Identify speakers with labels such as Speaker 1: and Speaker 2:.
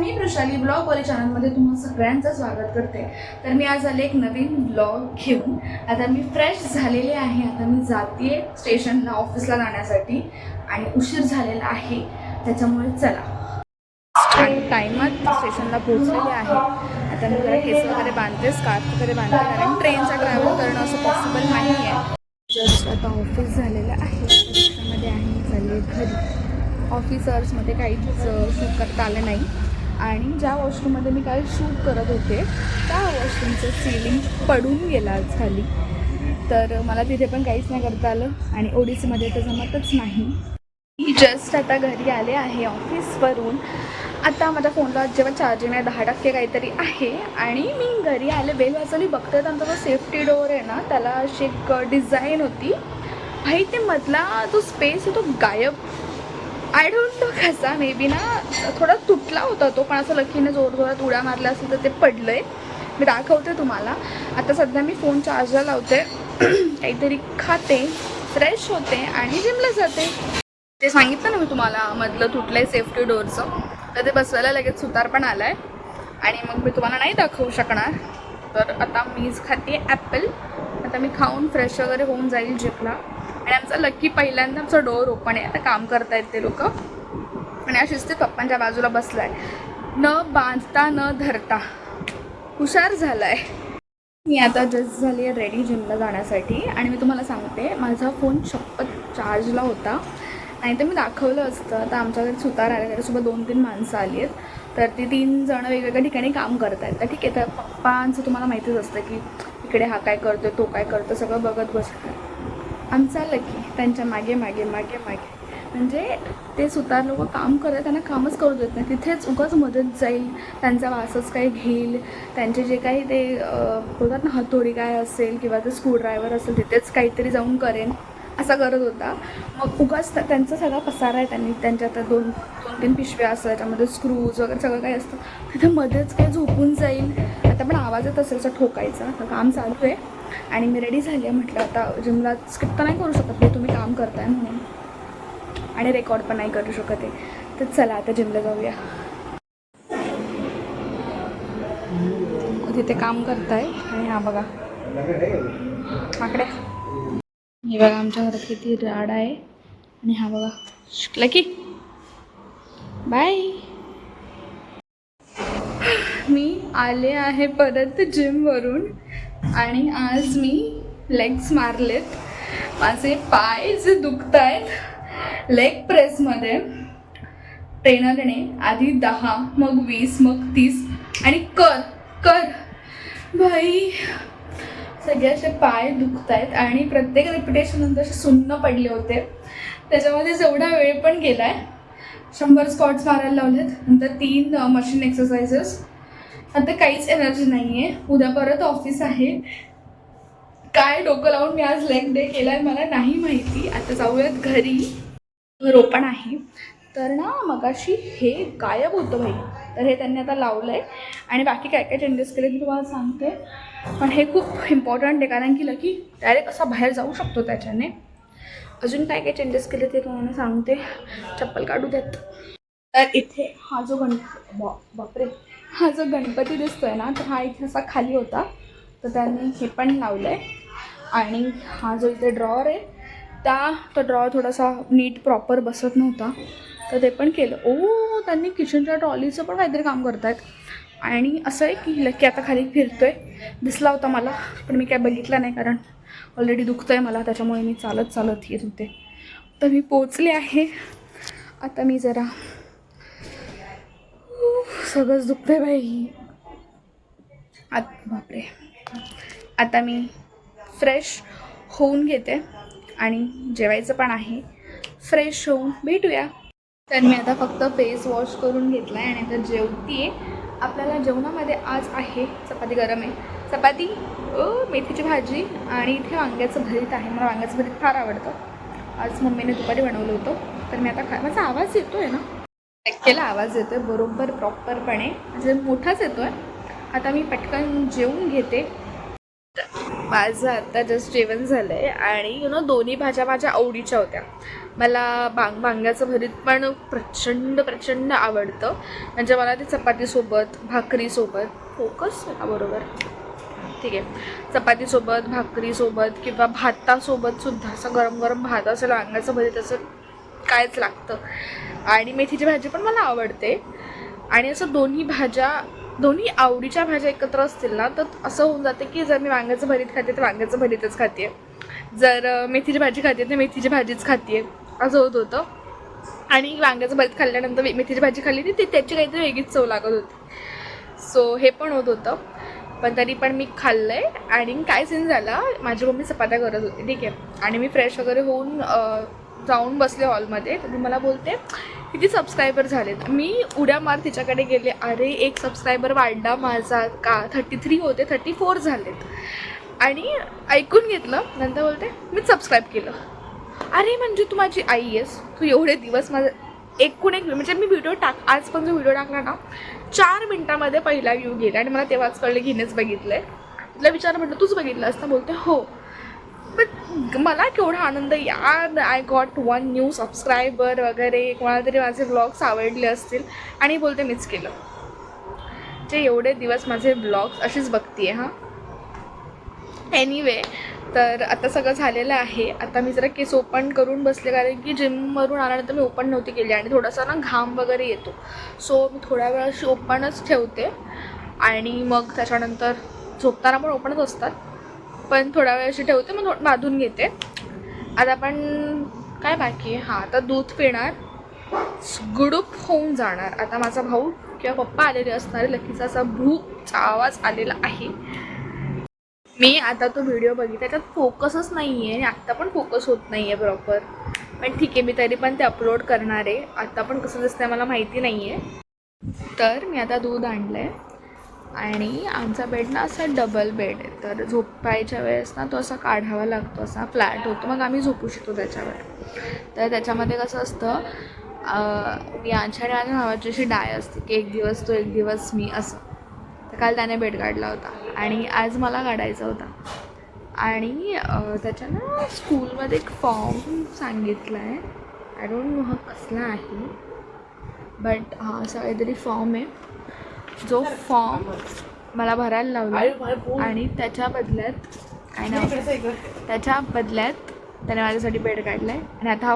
Speaker 1: मी Vrushali blog वाली चॅनलमध्ये तुम्हा सगळ्यांचं स्वागत करते. तर मी आज आले एक नवीन ब्लॉग घेऊन. आता मी फ्रेश झालेले आहे. आता मी जाते स्टेशनला ऑफिसला जाण्यासाठी. आणि उशीर झालेला आहे. त्याच्यामुळे चला. टायमात स्टेशनला पोहोचलेले आहे. आता मी जरा केस वगैरे बांधते स्कार्फ वगैरे बांधते. कारण ट्रेनचा ट्रॅव्हल करणं असं पॉसिबल नाही आहे जस्ट आता ऑफिस झालेलं आहे. रिक्षामध्ये आहे. चालले घरी. ऑफिसर्समध्ये काहीच शूट करता आलं नाही. आणि ज्या वॉशरूममध्ये मी काही शूट करत होते त्या वॉशरूमचं सिलिंग पडून गेला आज खाली. तर मला तिथे पण काहीच नाही करता आलं आणि ओडिसीमध्ये तर जमतच नाही. मी जस्ट आता घरी आले आहे ऑफिसवरून आता माझ्या फोनला जेव्हा चार्जिंग आहे दहा टक्के काहीतरी आहे. आणि मी घरी आले बेल वाजवली बघते तर आमचा जो सेफ्टी डोअर आहे ना त्याला अशी एक डिझाईन होती. भाई ते मधला जो स्पेस आहे तो गायब. आय डोंट नो कसा? मे बी ना थोडा तुटला होता तो पण असं लकीने जोर जोरात उड्या मारल्या असेल तर ते पडलं आहे मी दाखवते तुम्हाला. आता सध्या मी फोन चार्जला लावते. काहीतरी खाते फ्रेश होते आणि जिमला जाते. ते सांगितलं ना मी तुम्हाला मधलं तुटलं आहे सेफ्टी डोअरचं तर ते बसवायला लगेच सुतार पण आला आहे आणि मग मी तुम्हाला नाही दाखवू शकणार. तर आता मीच खाते ॲपल आता मी खाऊन फ्रेश वगैरे होऊन जाईल जिमला आणि आमचा लकी पहिल्यांदा आमचा डोअर ओपन आहे. आता काम करतायत ते लोक. आणि अशीच ते पप्पांच्या बाजूला बसला आहे न बांधता न धरता. हुशार झाला आहे मी आता जस्ट झाली आहे रेडी जिमला जाण्यासाठी. आणि मी तुम्हाला सांगते माझा फोन शपथ चार्जला होता. आणि ते मी दाखवलं असतं. आता आमच्याकडे सुतार आले त्याच्यासोबत दोन तीन माणसं आली आहेत. तर ती तीन जणं वेगवेगळ्या ठिकाणी काम करत आहेत तर ठीक आहे तर पप्पांचं तुम्हाला माहितीच असतं की इकडे हा काय करतो तो काय करतो सगळं बघत बसतात आमचा लकी त्यांच्या मागे मागे मागे मागे. म्हणजे ते सुतार लोक काम करत त्यांना कामच करू देत नाही तिथेच उगाच मदत जाईल. त्यांचा वासच काही घेईल. त्यांचे जे काही ते बोलतात ना हतोडी काय असेल किंवा ते स्क्रूड्रायव्हर असेल तिथेच काहीतरी जाऊन करेन. असा करत होता. मग उगाच त्यांचा सगळा पसारा आहे त्यांनी. त्यांच्या आता दोन दोन तीन पिशव्या असतात. त्याच्यामध्ये स्क्रूज वगैरे सगळं काही असतं. तिथं मध्येच काही झोपून जाईल. आता पण आवाज येत असेल तर ठोकायचा. काम चालू आहे. आणि मी रेडी झाली आहे म्हटलं आता जिमला स्किप तर नाही करू शकत मी तुम्ही काम करताय म्हणून. आणि रेकॉर्ड पण नाही करू शकत आहे. तर चला आता जिमला जाऊया. तिथे काम करताय. आणि हा बघा. माकडे. हे बघा आमच्या घरात किती राड आहे. आणि हा बघा. शिकला की बाय मी आले आहे परत जिमवरून आणि आज मी लेग्स मारलेत. माझे पाय जे दुखत आहेत लेग प्रेसमध्ये ट्रेनरने आधी दहा मग वीस मग तीस आणि कर कर. भाई सगळे असे पाय दुखत आहेत आणि प्रत्येक रिपिटेशन नंतर असे सुन्न पडले होते. त्याच्यामध्ये जेवढा वेळ पण गेला आहे शंभर स्कॉट्स मारायला लावलेत नंतर तीन uh, मशीन एक्सरसाइजेस आता काहीच एनर्जी नाही आहे उद्या परत ऑफिस आहे. काय डोकं लावून मी आज लेग डे केला आहे मला नाही माहिती. आता जाऊयात घरी. रोपण आहे. तर ना मगाशी हे गायब होतं भाई तर हे त्यांनी आता लावलं आहे आणि बाकी काय काय चेंजेस केले मी तुम्हाला सांगते. पण हे खूप इम्पॉर्टंट आहे. कारण की लकी डायरेक्ट असा बाहेर जाऊ शकतो त्याच्याने. अजून काय काय चेंजेस केले ते तुम्हाला सांगते. चप्पल काढू देत. तर इथे हा जो गण बा बापरे. हा जो गणपती दिसतोय ना तर हा इथे असा खाली होता. तर त्यांनी हे पण लावलं आहे आणि हा जो इथे ड्रॉवर आहे त्या तो ड्रॉअर थोडासा नीट प्रॉपर बसत नव्हता. तर ते पण केलं. ओ त्यांनी किचनच्या ट्रॉलीचं पण काहीतरी काम करतायत. आणि असं आहे की लकी आता खाली फिरतो आहे दिसला होता मला पण मी काय बघितला नाही कारण ऑलरेडी दुखतं आहे मला त्याच्यामुळे मी चालत चालत येत होते. तर मी पोचले आहे. आता मी जरा सगळंच दुखतंय बाई. आत बापरे. आता मी फ्रेश होऊन घेते आणि जेवायचं पण आहे. फ्रेश होऊन भेटूया. तर मी आता फक्त फेस वॉश करून घेतला आहे आणि आता जेवतीये. आपल्याला जेवणामध्ये आज आहे चपाती गरम आहे. चपाती मेथीची भाजी आणि इथे वांग्याचं भरीत आहे. मला वांग्याचं भरीत फार आवडतं. आज मम्मीने दुपारी बनवलं होतं. तर मी आता खा माझा आवाज येतो आहे ना? टक्केला आवाज येतो आहे बरोबर प्रॉपरपणे म्हणजे मोठाच येतो आहे आता मी पटकन जेवून घेते. माझं आता जस्ट जेवण झालं आहे आणि यु नो दोन्ही भाज्या माझ्या आवडीच्या होत्या. मला बांग वांग्याचं भरीत पण प्रचंड प्रचंड आवडतं. म्हणजे मला ते चपातीसोबत भाकरीसोबत फोकस बरोबर. ठीक आहे. चपातीसोबत भाकरीसोबत किंवा भातासोबत सुद्धा असं गरम गरम भात असेल वांग्याचं भरीत असं कायच लागतं. आणि मेथीची भाजी पण मला आवडते. आणि असं दोन्ही भाज्या दोन्ही आवडीच्या भाज्या एकत्र असतील ना तर असं होऊन जाते की जर मी वांग्याचं भरीत खाते तर वांग्याचं भरीतच खाते. जर मेथीची भाजी खाते तर मेथीची भाजीच खाते. असं होत होतं. आणि वांग्याचं भरीत खाल्ल्यानंतर मेथीची भाजी खाल्ली ती त्याची काहीतरी वेगळीच चव लागत होती. सो हे पण होत होतं. पण तरी पण मी खाल्लं आहे आणि काय सीन झाला माझी मम्मी चपात्या करत होती. ठीक आहे. आणि मी फ्रेश वगैरे होऊन जाऊन बसले हॉलमध्ये. तर ती मला बोलते किती सबस्क्रायबर झालेत? मी उड्या मार तिच्याकडे गेले. अरे एक सबस्क्रायबर वाढला माझा. का? थर्टी थ्री होते. थर्टी फोर झालेत. आणि ऐकून घेतलं. नंतर बोलते मी सबस्क्राईब केलं. अरे म्हणजे तू माझी आई आहेस. तू एवढे दिवस माझं एकूण एक म्हणजे मी व्हिडिओ टाक आज पण जो व्हिडिओ टाकला ना चार मिनटामध्ये पहिला व्ह्यू गेला आणि मला तेव्हाच कळलं घेणेच बघितलं आहे तिला विचार म्हटलं तूच बघितलं असतं? बोलते हो. पण मला केवढा आनंद यार I got one new subscriber वगैरे. कोणाला तरी माझे ब्लॉग्स आवडले असतील. आणि बोलते मीच केलं. जे एवढे दिवस माझे ब्लॉग्स अशीच बघते हां. एनिवे तर आता सगळं झालेलं आहे. आता मी जरा केस ओपन करून बसले. कारण की जिमवरून आल्यानंतर मी ओपन नव्हती केली. आणि थोडासा ना घाम वगैरे येतो. सो मी थोड्या वेळ अशी ओपनच ठेवते. आणि मग त्याच्यानंतर झोपताना पण ओपनच असतात. पण थोडा वेळ अशी ठेवते मग थोडं बांधून घेते. आता आपण काय बाकी आहे? हां आता दूध पिणार. गुडूप होऊन जाणार. आता माझा भाऊ किंवा पप्पा आलेले असणारे लकीचा असा भूचा आवाज आलेला आहे. मी आता तो व्हिडिओ बघितला त्याच्यात फोकसच नाही आहे आणि आत्ता पण फोकस होत नाही आहे प्रॉपर पण ठीक आहे मी तरी पण ते अपलोड करणार आहे. आत्ता पण कसं दिसतंय मला माहिती नाही आहे तर मी आता दूध आणलं आहे आणि आमचा बेड ना असा डबल बेड आहे. तर झोपायच्या वेळेस ना तो असा काढावा लागतो असा फ्लॅट होतो. मग आम्ही झोपू शकतो त्याच्यावर. तर त्याच्यामध्ये कसं असतं मी आमच्या आणि माझ्या भावाची अशी डाय असते की एक दिवस तो एक दिवस मी असं. तर काल त्याने बेड काढला होता आणि आज मला काढायचा होता. आणि त्याच्यानं स्कूलमध्ये एक फॉर्म सांगितला आहे आय डोंट नो हा कसला आहे. बट हा असा काहीतरी फॉर्म आहे. जो फॉर्म मला भरायला लावला आणि त्याच्या बदल्यात काय नाव त्याच्या बदल्यात त्याने माझ्यासाठी बेड काढला आहे आणि आता हा